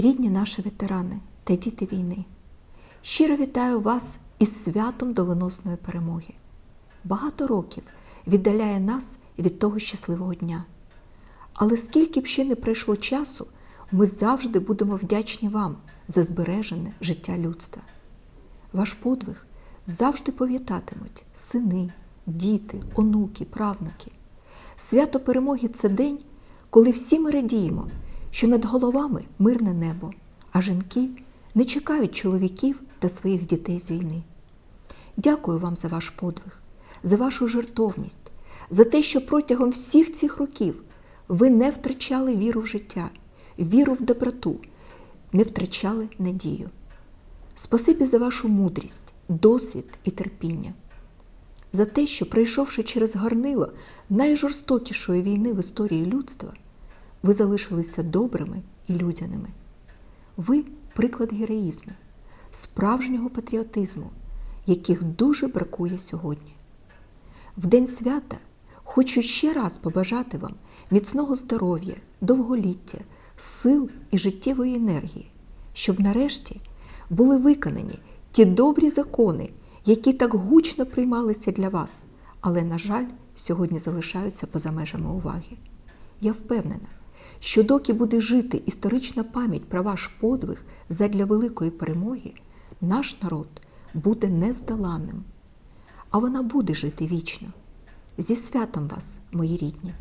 рідні наші ветерани та діти війни. Щиро вітаю вас із святом доленосної перемоги. Багато років віддаляє нас від того щасливого дня. Але скільки б ще не пройшло часу, ми завжди будемо вдячні вам за збережене життя людства. Ваш подвиг завжди пам'ятатимуть сини, діти, онуки, правнуки. Свято перемоги це день, коли всі ми радіємо, що над головами мирне небо, а жінки не чекають чоловіків та своїх дітей з війни. Дякую вам за ваш подвиг, за вашу жертовність, за те, що протягом всіх цих років ви не втрачали віру в життя, віру в доброту, не втрачали надію. Спасибі за вашу мудрість, досвід і терпіння, за те, що, пройшовши через горнило найжорстокішої війни в історії людства, ви залишилися добрими і людяними. Ви приклад героїзму, справжнього патріотизму, яких дуже бракує сьогодні. В день свята хочу ще раз побажати вам міцного здоров'я, довголіття, сил і життєвої енергії, щоб нарешті були виконані ті добрі закони, які так гучно приймалися для вас, але, на жаль, сьогодні залишаються поза межами уваги. Я впевнена, що доки буде жити історична пам'ять про ваш подвиг задля великої перемоги, наш народ буде нездоланним, а вона буде жити вічно. Зі святом вас, мої рідні!